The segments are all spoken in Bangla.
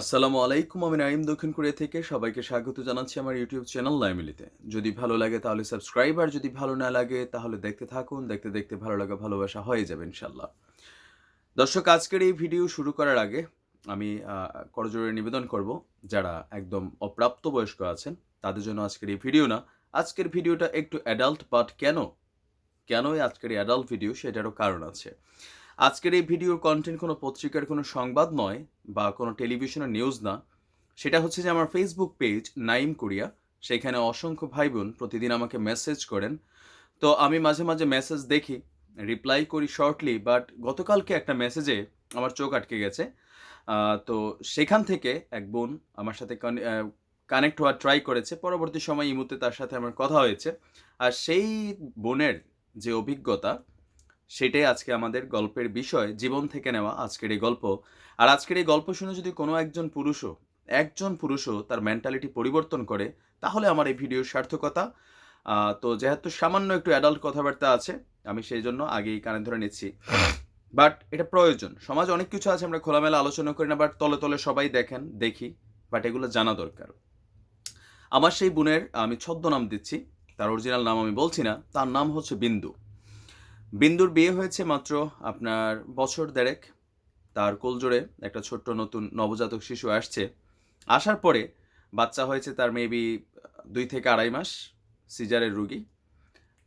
আসসালামু আলাইকুম, আমি নাইম দক্ষিণ কোরিয়া থেকে। সবাইকে স্বাগত জানাচ্ছি আমার ইউটিউব চ্যানেল লাইমিলিতে। যদি ভালো লাগে তাহলে সাবস্ক্রাইব, আর যদি ভালো না লাগে তাহলে দেখতে থাকুন। দেখতে দেখতে ভালো লাগা, ভালোবাসা হয়ে যাবে ইনশাল্লাহ দর্শক, আজকের এই ভিডিও শুরু করার আগে আমি করজোরে নিবেদন করব, যারা একদম অপ্রাপ্ত বয়স্ক আছেন, তাদের জন্য আজকের এই ভিডিও না। আজকের ভিডিওটা একটু অ্যাডাল্ট বাট কেন? কেন এই আজকের এই অ্যাডাল্ট ভিডিও সেটারও কারণ আছে। আজকের এই ভিডিওর কন্টেন্ট কোনো পত্রিকার কোনো সংবাদ নয় বা কোনো টেলিভিশনের নিউজ না। সেটা হচ্ছে যে আমার ফেসবুক পেজ নাইম কোরিয়া সেখানে অসংখ্য ভাই বোন প্রতিদিন আমাকে মেসেজ করেন। তো আমি মাঝে মাঝে মেসেজ দেখি রিপ্লাই করি শর্টলি বাট গতকালকে একটা মেসেজে আমার চোখ আটকে গেছে। তো সেখান থেকে এক বোন আমার সাথে কানেক্ট হওয়ার ট্রাই করেছে। পরবর্তী সময় ইমুতে তার সাথে আমার কথা হয়েছে। আর সেই বোনের যে অভিজ্ঞতা সেটাই আজকে আমাদের গল্পের বিষয়, জীবন থেকে নেওয়া আজকের এই গল্প। আর আজকের এই গল্প শুনে যদি কোনো একজন পুরুষও একজন পুরুষও তার মেন্টালিটি পরিবর্তন করে, তাহলে আমার এই ভিডিওর সার্থকতা তো যেহেতু সামান্য একটু অ্যাডাল্ট কথাবার্তা আছে, আমি সেই জন্য আগেই কানে ধরে নিচ্ছি। বাট এটা প্রয়োজন। সমাজ অনেক কিছু আছে, আমরা খোলামেলা আলোচনা করি না বাট তলে তলে সবাই দেখেন, দেখি বাট এগুলো জানা দরকার। আমার সেই বোনের, আমি ছদ্মনাম দিচ্ছি, তার অরিজিনাল নাম আমি বলছি না, তার নাম হচ্ছে বিন্দু। বিন্দুর বিয়ে হয়েছে মাত্র আপনার বছর দেড়েক। তার কোলজোড়ে একটা ছোট্ট নতুন নবজাতক শিশু আসছে। আসার পরে বাচ্চা হয়েছে তার মেবি দুই থেকে আড়াই মাস, সিজারের রুগী।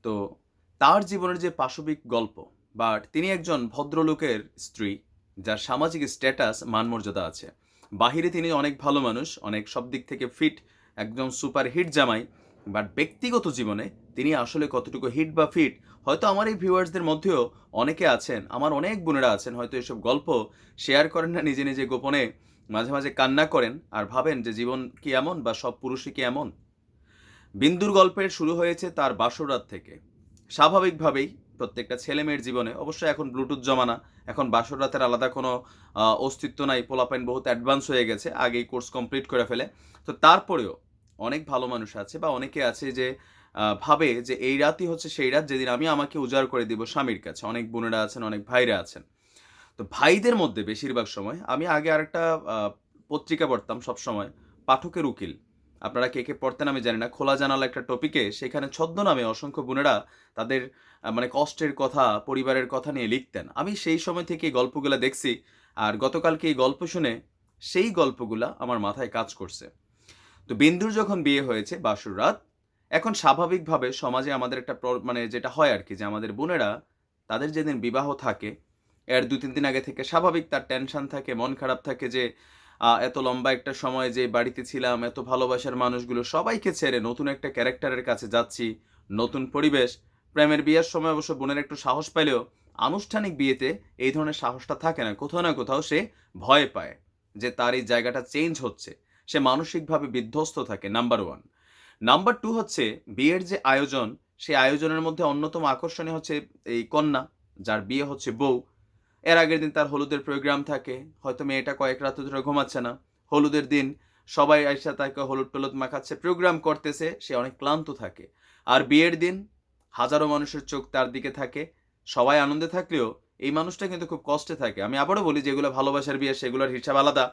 তো তার জীবনের যে পাশবিক গল্প, বাট তিনি একজন ভদ্রলোকের স্ত্রী, যার সামাজিক স্ট্যাটাস মানমর্যাদা আছে। বাহিরে তিনি অনেক ভালো মানুষ, অনেক সব দিক থেকে ফিট একদম সুপার হিট জামাই। বাট ব্যক্তিগত জীবনে তিনি আসলে কতটুকু হিট বা ফিট হয়তো আমার এই ভিউয়ার্সদের মধ্যেও অনেকে আছেন, আমার অনেক বোনেরা আছেন, হয়তো এসব গল্প শেয়ার করেন না নিজে নিজে গোপনে, মাঝে মাঝে কান্না করেন আর ভাবেন যে জীবন কি এমন বা সব পুরুষই কি এমন। বিন্দুর গল্পের শুরু হয়েছে তার বাসরাত থেকে। স্বাভাবিকভাবেই প্রত্যেকটা ছেলে মেয়ের জীবনে অবশ্যই এখন ব্লুটুথ জমানা, এখন বাসরাতের আলাদা কোনো অস্তিত্ব নাই, পোলাপাইন বহুত অ্যাডভান্স হয়ে গেছে, আগেই কোর্স কমপ্লিট করে ফেলে। তো তারপরেও অনেক ভালো মানুষ আছে বা অনেকে আছে যে ভাবে যে এই রাতই হচ্ছে সেই রাত যেদিন আমি আমাকে উজাড় করে দিব স্বামীর কাছে। অনেক বোনেরা আছেন, অনেক ভাইরা আছেন। তো ভাইদের মধ্যে বেশিরভাগ সময় আমি আগে আরেকটা পত্রিকা পড়তাম সব সময় পাঠকের উকিল। আপনারা কে কে পড়তেন আমি জানি না। খোলা জানালা একটা টপিকে সেখানে ছদ্মনামে অসংখ্য বোনেরা তাদের মানে কষ্টের কথা, পরিবারের কথা নিয়ে লিখতেন। আমি সেই সময় থেকে এই গল্পগুলো দেখছি আর গতকালকে এই গল্প শুনে সেই গল্পগুলা আমার মাথায় কাজ করছে। তো বিন্দুর যখন বিয়ে হয়েছে, বাসুর রাত, এখন স্বাভাবিকভাবে সমাজে আমাদের একটা মানে যেটা হয় আর কি যে আমাদের বোনেরা, তাদের যেদিন বিবাহ থাকে, এর দু, তিন দিন আগে থেকে স্বাভাবিক তার টেনশন থাকে, মন খারাপ থাকে যে এত লম্বা একটা সময় যে বাড়িতে ছিলাম, এত ভালোবাসার মানুষগুলো সবাইকে ছেড়ে নতুন একটা ক্যারেক্টারের কাছে যাচ্ছি, নতুন পরিবেশ, প্রেমের বিয়ের সময় অবশ্য বোনের একটু সাহস পাইলেও আনুষ্ঠানিক বিয়েতে এই ধরনের সাহসটা থাকে না, কোথাও না কোথাও সে ভয় পায় যে তার এই জায়গাটা চেঞ্জ হচ্ছে। সে মানসিকভাবে বিধ্বস্ত থাকে নাম্বার ওয়ান নাম্বার টু হচ্ছে, বিয়ের যে আয়োজন, সেই আয়োজনের মধ্যে অন্যতম আকর্ষণীয় হচ্ছে এই কন্যা, যার বিয়ে হচ্ছে বউ। এর আগের দিন তার হলুদের প্রোগ্রাম থাকে, হয়তো মেয়েটা কয়েক রাত ধরে ঘুমাচ্ছে না। হলুদের দিন সবাই আইসা তাকে হলুদ টলুদ মাখাচ্ছে প্রোগ্রাম করতেছে, সে অনেক ক্লান্ত থাকে। আর বিয়ের দিন হাজারো মানুষের চোখ তার দিকে থাকে, সবাই আনন্দে থাকলেও এই মানুষটা কিন্তু খুব কষ্টে থাকে। আমি আবারও বলি, যেগুলো ভালোবাসার বিয়ে, সেগুলোর হিসাব আলাদা।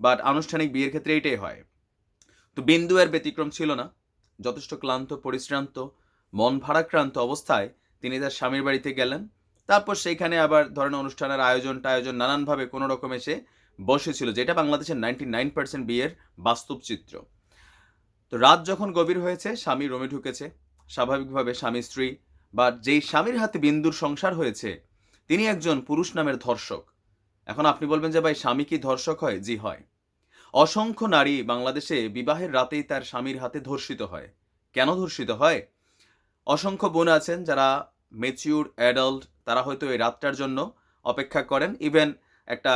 বাট আনুষ্ঠানিক বিয়ের ক্ষেত্রে এটাই হয়। তো বিন্দু এর ব্যতিক্রম ছিল না। যথেষ্ট ক্লান্ত, পরিশ্রান্ত, মন ভারাক্রান্ত অবস্থায় তিনি তার স্বামীর বাড়িতে গেলেন। তারপর সেইখানে আবার ধরেন অনুষ্ঠানের আয়োজন টায়োজন নানানভাবে কোনো রকম এসে বসেছিল, যেটা বাংলাদেশের নাইনটি নাইন পার্সেন্ট বিয়ের বাস্তব চিত্র। তো রাত যখন গভীর হয়েছে, স্বামী রুমে ঢুকেছে। স্বাভাবিকভাবে স্বামী, স্ত্রী, বা যেই স্বামীর হাতে বিন্দুর সংসার হয়েছে, তিনি একজন পুরুষ নামের ধর্ষক। এখন আপনি বলবেন যে, ভাই, স্বামী কি ধর্ষক হয়? জি, হয়। অসংখ্য নারী বাংলাদেশে বিবাহের রাতেই তার স্বামীর হাতে ধর্ষিত হয়। কেন ধর্ষিত হয়? অসংখ্য বোন আছেন যারা মেচিউর অ্যাডাল্ট তারা হয়তো এই রাতটার জন্য অপেক্ষা করেন। ইভেন একটা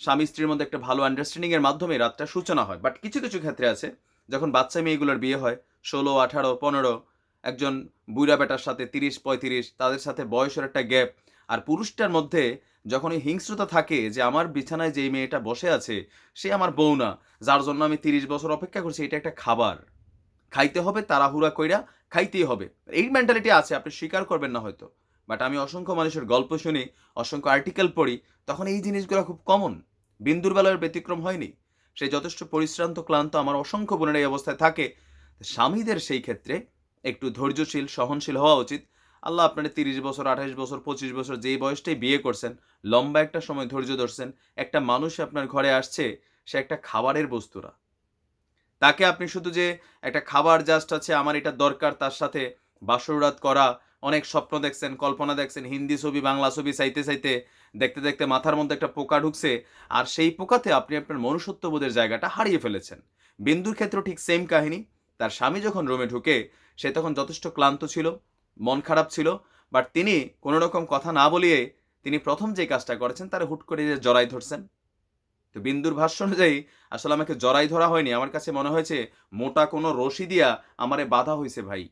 স্বামী স্ত্রীর মধ্যে একটা ভালো আন্ডারস্ট্যান্ডিং এর মাধ্যমে রাতটার সূচনা হয়। বাট কিছু কিছু ক্ষেত্রে আছে, যখন বাচ্চা মেয়েগুলোর বিয়ে হয়, ষোলো, আঠারো, পনেরো, একজন বুড়া বেটার সাথে তিরিশ, পঁয়ত্রিশ, তাদের সাথে বয়সের একটা গ্যাপ আর পুরুষটার মধ্যে যখন এই হিংস্রতা থাকে যে আমার বিছানায় যেই মেয়েটা বসে আছে, সে আমার বউ না, যার জন্য আমি তিরিশ বছর অপেক্ষা করছি, এটা একটা খাবার। খাইতে হবে, তাড়াহুড়া কইরা খাইতেই হবে। এই মেন্টালিটি আছে, আপনি স্বীকার করবেন না হয়তো। বাট আমি অসংখ্য মানুষের গল্প শুনি, অসংখ্য আর্টিকেল পড়ি, তখন এই জিনিসগুলো খুব কমন বিন্দুর বেলার ব্যতিক্রম হয়নি। সে যথেষ্ট পরিশ্রান্ত, ক্লান্ত আমার অসংখ্য বোনের এই অবস্থায় থাকে। স্বামীদের সেই ক্ষেত্রে একটু ধৈর্যশীল, সহনশীল হওয়া উচিত। আল্লাহ আপনার তিরিশ বছর আঠাশ বছর, পঁচিশ বছর যেই বয়সটাই বিয়ে করছেন, লম্বা একটা সময় ধৈর্য ধরছেন, একটা মানুষ আপনার ঘরে আসছে, সে একটা খাবারের বস্তুরা। তাকে আপনি শুধু যে একটা খাবার জাস্ট আছে, আমার এটা দরকার, তার সাথে বাসরাত করা, অনেক স্বপ্ন দেখছেন, কল্পনা দেখছেন, হিন্দি ছবি, বাংলা ছবি চাইতে চাইতে দেখতে দেখতে মাথার মধ্যে একটা পোকা ঢুকছে, আর সেই পোকাতে আপনি আপনার মনুষ্যত্ববোধের জায়গাটা হারিয়ে ফেলেছেন। বিন্দুর ক্ষেত্রেও ঠিক সেম কাহিনী, তার স্বামী যখন রোমে ঢুকে, সে তখন যথেষ্ট ক্লান্ত ছিল মন খারাপ ছিল বাট তিনি কোনো রকম কথা না বলিয়ে তিনি প্রথম যে কাজটা করেছেন তার হুট করে যে জড়াই ধরছেন। তো বিন্দুর ভাষ্য অনুযায়ী, আসলে আমাকে জড়াই ধরা হয়নি। আমার কাছে মনে হয়েছে, মোটা কোনো রশি দিয়া আমারে বাধা হয়েছে ভাই।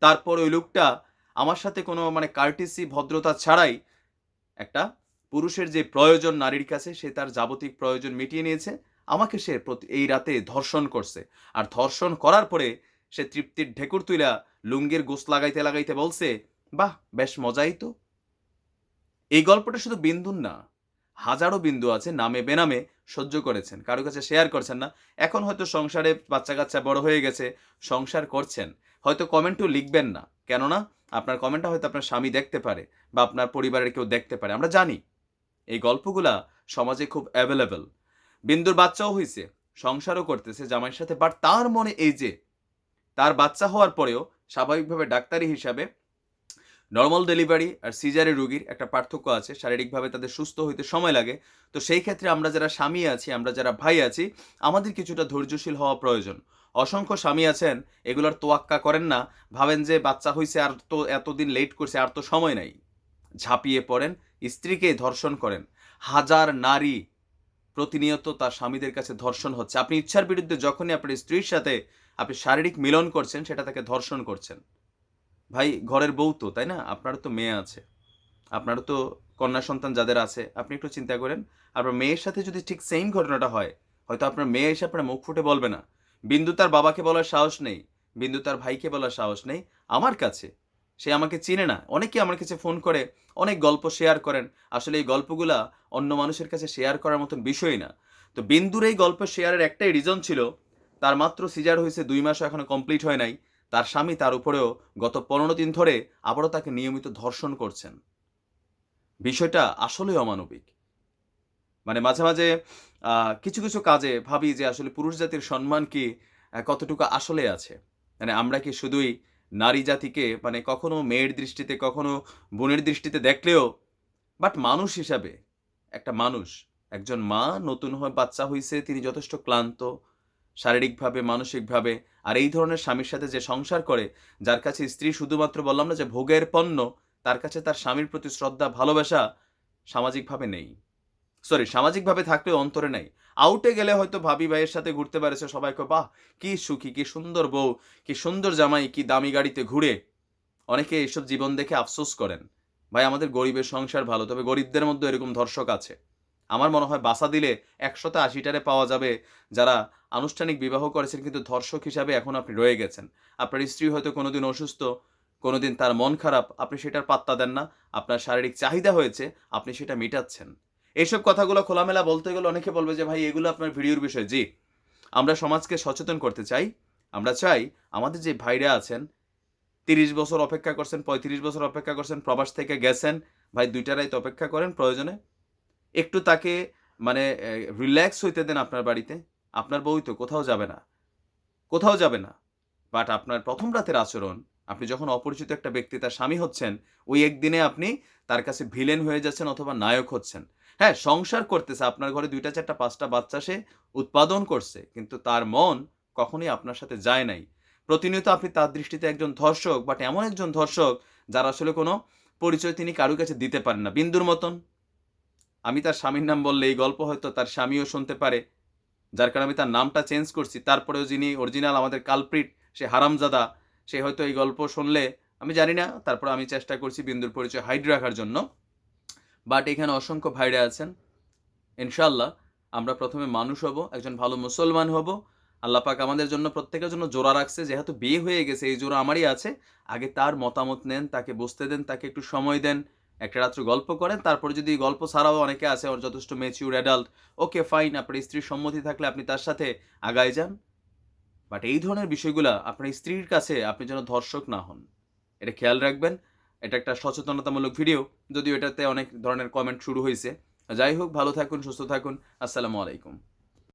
তারপর ওই লোকটা আমার সাথে কোনো মানে কার্টিসি ভদ্রতা ছাড়াই একটা পুরুষের যে প্রয়োজন নারীর কাছে, সে তার যাবতিক প্রয়োজন মিটিয়ে নিয়েছে। আমাকে সে এই রাতে ধর্ষণ করছে। আর ধর্ষণ করার পরে সে তৃপ্তির ঢেকুর তুইলা লুঙ্গির গোস লাগাইতে লাগাইতে বলছে, বাহ, বেশ মজাই তো। এই গল্পটা শুধু বিন্দুর না, হাজারো বিন্দু আছে নামে বেনামে সহ্য করেছেন, কারও কাছে শেয়ার করছেন না। এখন হয়তো সংসারে বাচ্চা কাচ্চা বড় হয়ে গেছে, সংসার করছেন। হয়তো কমেন্টও লিখবেন না, কেননা আপনার কমেন্টটা হয়তো আপনার স্বামী দেখতে পারে বা আপনার পরিবারের কেউ দেখতে পারে, আমরা জানি। এই গল্পগুলা সমাজে খুব অ্যাভেলেবেল বিন্দুর বাচ্চাও হয়েছে সংসারও করতেছে জামাইয়ের সাথে বাট তার মনে এই যে, তার বাচ্চা হওয়ার পরেও স্বাভাবিকভাবে ডাক্তারি হিসাবে নর্মাল ডেলিভারি আর সিজারের রুগীর একটা পার্থক্য আছে, শারীরিকভাবে তাদের সুস্থ হইতে সময় লাগে। তো সেই ক্ষেত্রে আমরা যারা স্বামী আছি, আমরা যারা ভাই আছি, আমাদের কিছুটা ধৈর্যশীল হওয়া প্রয়োজন। অসংখ্য স্বামী আছেন, এগুলোর তোয়াক্কা করেন না, ভাবেন যে বাচ্চা হয়েছে আর তো এতদিন লেট করছে, আর তো সময় নাই। ঝাঁপিয়ে পড়েন, স্ত্রীকে ধর্ষণ করেন। হাজার নারী প্রতিনিয়ত তার স্বামীদের কাছে ধর্ষণ হচ্ছে। আপনি ইচ্ছার বিরুদ্ধে যখনই আপনার স্ত্রীর সাথে আপনি শারীরিক মিলন করছেন, সেটা তাকে ধর্ষণ করছেন। ভাই, ঘরের বউ তো, তাই না? আপনারও তো মেয়ে আছে। আপনারও তো কন্যা সন্তান যাদের আছে, আপনি একটু চিন্তা করেন। আপনার মেয়ের সাথে যদি ঠিক সেম ঘটনাটা হয়, হয়তো আপনার মেয়ে এসে আপনার মুখ ফুটে বলবে না। বিন্দু তার বাবাকে বলার সাহস নেই, বিন্দু তার ভাইকে বলার সাহস নেই। আমার কাছে, সে আমাকে চিনে না। অনেকে আমার কাছে ফোন করে, অনেক গল্প শেয়ার করেন। আসলে এই গল্পগুলা অন্য মানুষের কাছে শেয়ার করার মতন বিষয় না। তো বিন্দুর এই গল্প শেয়ারের একটাই রিজন ছিল তার মাত্র সিজার হয়েছে দুই মাসও এখনও কমপ্লিট হয় নাই। তার স্বামী তার উপরেও গত পনেরো দিন ধরে আবারও তাকে নিয়মিত ধর্ষণ করছেন। বিষয়টা আসলেই অমানবিক। মানে মাঝে মাঝে কিছু কিছু কাজে ভাবি যে আসলে পুরুষ জাতির সম্মান কি কতটুকু আসলে আছে? মানে আমরা কি শুধুই নারী জাতিকে মানে কখনো মেয়ের দৃষ্টিতে, কখনো বোনের দৃষ্টিতে দেখলেও, বাট মানুষ হিসাবে, একটা মানুষ, একজন মা নতুন হয়ে বাচ্চা হয়েছে তিনি যথেষ্ট ক্লান্ত শারীরিকভাবে, মানসিকভাবে, আর এই ধরনের স্বামীর সাথে যে সংসার করে, যার কাছে স্ত্রী শুধুমাত্র বললাম না যে ভোগের পণ্য, তার কাছে তার স্বামীর প্রতি শ্রদ্ধা, ভালোবাসা সামাজিকভাবে নেই। সরি সামাজিকভাবে থাকলেও অন্তরে নেই। আউটে গেলে হয়তো ভাবি ভাইয়ের সাথে ঘুরতে পারেছে সবাইকে বাহ, কি সুখী, কি সুন্দর বউ, কি সুন্দর জামাই, কি দামি গাড়িতে ঘুরে। অনেকে এইসব জীবন দেখে আফসোস করেন। ভাই, আমাদের গরিবের সংসার ভালো, তবে গরিবদের মধ্যে এরকম ধর্ষক আছে। আমার মনে হয় বাসা দিলে একশোতে আশিটারে পাওয়া যাবে। যারা আনুষ্ঠানিক বিবাহ করেছেন কিন্তু ধর্ষক হিসাবে এখন আপনি রয়ে গেছেন। আপনার স্ত্রী হয়তো কোনোদিন অসুস্থ, কোনোদিন তার মন খারাপ, আপনি সেটার পাত্তা দেন না, আপনার শারীরিক চাহিদা হয়েছে, আপনি সেটা মেটাচ্ছেন। এইসব কথাগুলো খোলামেলা বলতে গেলে অনেকে বলবে যে, ভাই, এগুলো আপনার ভিডিওর বিষয়। জি, আমরা সমাজকে সচেতন করতে চাই। আমরা চাই আমাদের যে ভাইরা আছেন, তিরিশ বছর অপেক্ষা করছেন, পঁয়ত্রিশ বছর অপেক্ষা করছেন, প্রবাস থেকে গেছেন, ভাই দুইটা রাইত অপেক্ষা করেন প্রয়োজনে। একটু তাকে মানে রিল্যাক্স হইতে দেন আপনার বাড়িতে। আপনার বউই তো কোথাও যাবে না। কোথাও যাবে না। বাট আপনার প্রথম রাতের আচরণ, আপনি যখন অপরিচিত একটা ব্যক্তি, তার স্বামী হচ্ছেন, ওই একদিনে আপনি তার কাছে ভিলেন হয়ে যাচ্ছেন অথবা নায়ক হচ্ছেন। হ্যাঁ সংসার করতেছে, আপনার ঘরে দুইটা, চারটা, পাঁচটা বাচ্চা সে উৎপাদন করছে, কিন্তু তার মন কখনোই আপনার সাথে যায় নাই। প্রতিনিয়ত আপনি তার দৃষ্টিতে একজন ধর্ষক বাট এমন একজন ধর্ষক, যার আসলে কোনো পরিচয় তিনি কারও কাছে দিতে পারেন না। বিন্দুর মতন। আমি তার স্বামীর নাম বললে এই গল্প হয়তো তার স্বামীও শুনতে পারে। যার কারণে আমি তার নামটা চেঞ্জ করছি। তারপরেও যিনি অরিজিনাল আমাদের কালপ্রিট সে হারামজাদা, সে হয়তো এই গল্প শুনলে, আমি জানি না, তারপর আমি চেষ্টা করছি বিন্দুর পরিচয় হাইড রাখার জন্য। বাট এখানে অসংখ্য ভাইরা আছেন। ইনশাল্লাহ আমরা প্রথমে মানুষ হব, একজন ভালো মুসলমান হব। আল্লাহ পাক আমাদের জন্য প্রত্যেকের জন্য জোড়া রাখছে, যেহেতু বিয়ে হয়ে গেছে, এই জোড়া আমারই আছে। আগে তার মতামত নেন, তাকে বুঝতে দেন, তাকে একটু সময় দেন। একটা রাত্র গল্প করেন, তারপরে যদি গল্প ছাড়াও অনেকে আছে ওর যথেষ্ট মেচিউর অ্যাডাল্ট ওকে ফাইন আপনার স্ত্রীর সম্মতি থাকলে আপনি তার সাথে আগায় যান। বাট এই ধরনের বিষয়গুলো আপনার স্ত্রীর কাছে আপনি যেন ধর্ষক না হন, এটা খেয়াল রাখবেন। এটা একটা সচেতনতামূলক ভিডিও যদিও এটাতে অনেক ধরনের কমেন্ট শুরু হয়েছে। যাই হোক, ভালো থাকুন, সুস্থ থাকুন, আসসালামু আলাইকুম।